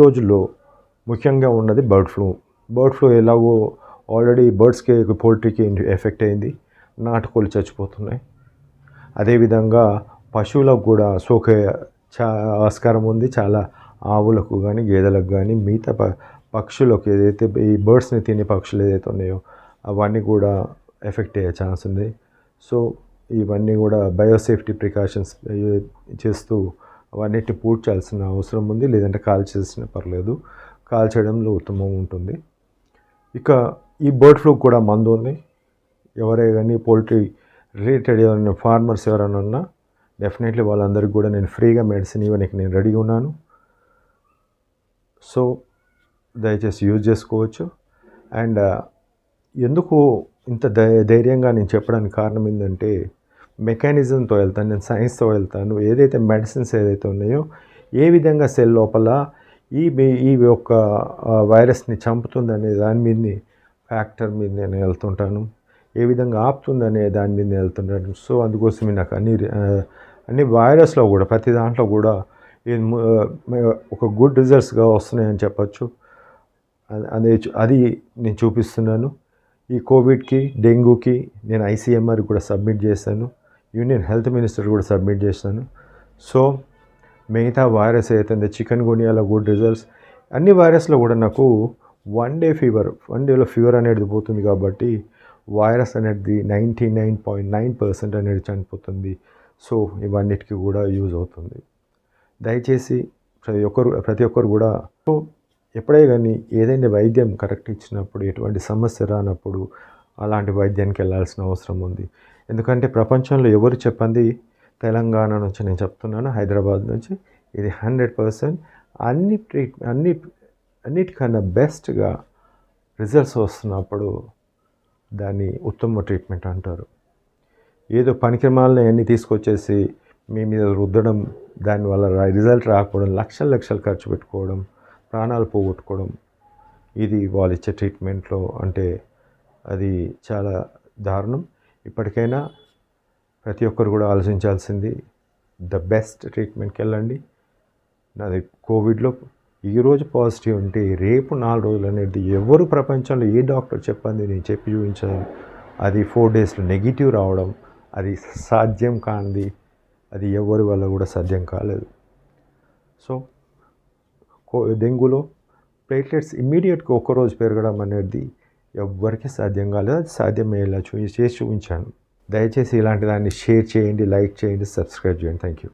రోజుల్లో ముఖ్యంగా ఉన్నది బర్డ్ ఫ్లూ. బర్డ్ ఫ్లూ ఎలాగో ఆల్రెడీ బర్డ్స్కి పోల్ట్రీకి ఎఫెక్ట్ అయింది. నాటుకోళ్ళు చచ్చిపోతున్నాయి. అదేవిధంగా పశువులకు కూడా సోకే చా ఆస్కారం ఉంది. చాలా ఆవులకు కానీ గేదెలకు కానీ మిగతా ప పక్షులకు ఏదైతే ఈ బర్డ్స్ని తినే పక్షులు ఏదైతే ఉన్నాయో అవన్నీ కూడా ఎఫెక్ట్ అయ్యే ఛాన్స్ ఉంది. సో ఇవన్నీ కూడా బయోసేఫ్టీ ప్రికాషన్స్ చేస్తూ అవన్నిటిని పూడ్చాల్సిన అవసరం ఉంది. లేదంటే కాల్ చేసినా పర్లేదు. కాల్ చేయడంలో ఉత్తమం ఉంటుంది. ఇక ఈ బర్డ్ ఫ్లూ కూడా మందు ఉంది. ఎవరే కానీ పోల్ట్రీ రిలేటెడ్ ఎవరైనా ఫార్మర్స్ ఎవరైనా ఉన్నా డెఫినెట్లీ వాళ్ళందరికీ కూడా నేను ఫ్రీగా మెడిసిన్ ఇవ్వడానికి నేను రెడీగా ఉన్నాను. సో దయచేసి యూజ్ చేసుకోవచ్చు. అండ్ ఎందుకు ఇంత ధైర్యంగా నేను చెప్పడానికి కారణం ఏంటంటే మెకానిజంతో వెళ్తాను నేను సైన్స్తో వెళ్తాను ఏదైతే మెడిసిన్స్ ఏదైతే ఉన్నాయో ఏ విధంగా సెల్ లోపల ఈ ఈ యొక్క వైరస్ని చంపుతుందనే దాని మీదని ఫ్యాక్టర్ మీద నేను వెళ్తుంటాను. ఏ విధంగా ఆపుతుందనే దాని మీద నేను వెళ్తుంటాను. సో అందుకోసమే నాకు అన్ని అన్ని వైరస్లో కూడా ప్రతి దాంట్లో కూడా ఒక గుడ్ రిజల్ట్స్గా వస్తున్నాయని చెప్పచ్చు. అది- అదే అది నేను చూపిస్తున్నాను. ఈ కోవిడ్కి డెంగ్యూకి నేను ఐసీఎంఆర్ కూడా సబ్మిట్ చేశాను. యూనియన్ హెల్త్ మినిస్టర్ కూడా సబ్మిట్ చేశాను. సో మిగతా వైరస్ అయితే చికెన్ గునియాలో గుడ్ రిజల్ట్స్ అన్ని వైరస్లో కూడా నాకు వన్ డే ఫీవర్ వన్ డేలో ఫీవర్ అనేది పోతుంది కాబట్టి వైరస్ అనేది ninety nine point nine percent అనేది చనిపోతుంది. సో ఇవన్నిటికీ కూడా యూజ్ అవుతుంది. దయచేసి ప్రతి ఒక్కరు ప్రతి ఒక్కరు కూడా సో ఎప్పుడే కానీ ఏదైనా వైద్యం కరెక్ట్ ఇచ్చినప్పుడు ఎటువంటి సమస్య రానప్పుడు అలాంటి వైద్యానికి వెళ్ళాల్సిన అవసరం ఉంది. ఎందుకంటే ప్రపంచంలో ఎవరు చెప్పండి తెలంగాణ నుంచి నేను చెప్తున్నాను హైదరాబాద్ నుంచి. ఇది హండ్రెడ్ పర్సెంట్ అన్ని ట్రీట్ అన్ని అన్నిటికన్నా బెస్ట్గా రిజల్ట్స్ వస్తున్నప్పుడు దాన్ని ఉత్తమ ట్రీట్మెంట్ అంటారు. ఏదో పనికిమాలని అన్నీ తీసుకొచ్చేసి మీ మీద రుద్దడం దానివల్ల రిజల్ట్ రాకపోవడం లక్షల లక్షలు ఖర్చు పెట్టుకోవడం ప్రాణాలు పోగొట్టుకోవడం ఇది వాళ్ళు ఇచ్చే ట్రీట్మెంట్లో అంటే అది చాలా దారుణం. ఇప్పటికైనా ప్రతి ఒక్కరు కూడా ఆలోచించాల్సింది ద బెస్ట్ ట్రీట్మెంట్కి వెళ్ళండి. నాది కోవిడ్లో ఈరోజు పాజిటివ్ ఉంటే రేపు నాలుగు రోజులు అనేది ఎవరు ప్రపంచంలో ఏ డాక్టర్ చెప్పండి నేను చెప్పి చూపించాను. అది ఫోర్ డేస్లో నెగిటివ్ రావడం అది సాధ్యం కానిది అది ఎవరి వల్ల కూడా సాధ్యం కాలేదు. సో కో డెంగ్యూలో ప్లేట్లెట్స్ ఇమ్మీడియట్గా ఒక్కరోజు పెరగడం అనేది ఎవ్వరికీ సాధ్యం కాలేదు. అది సాధ్యమయ్యేలా చూ చేసి చూపించాను. దయచేసి ఇలాంటి దాన్ని షేర్ చేయండి లైక్ చేయండి సబ్స్క్రైబ్ చేయండి. Thank you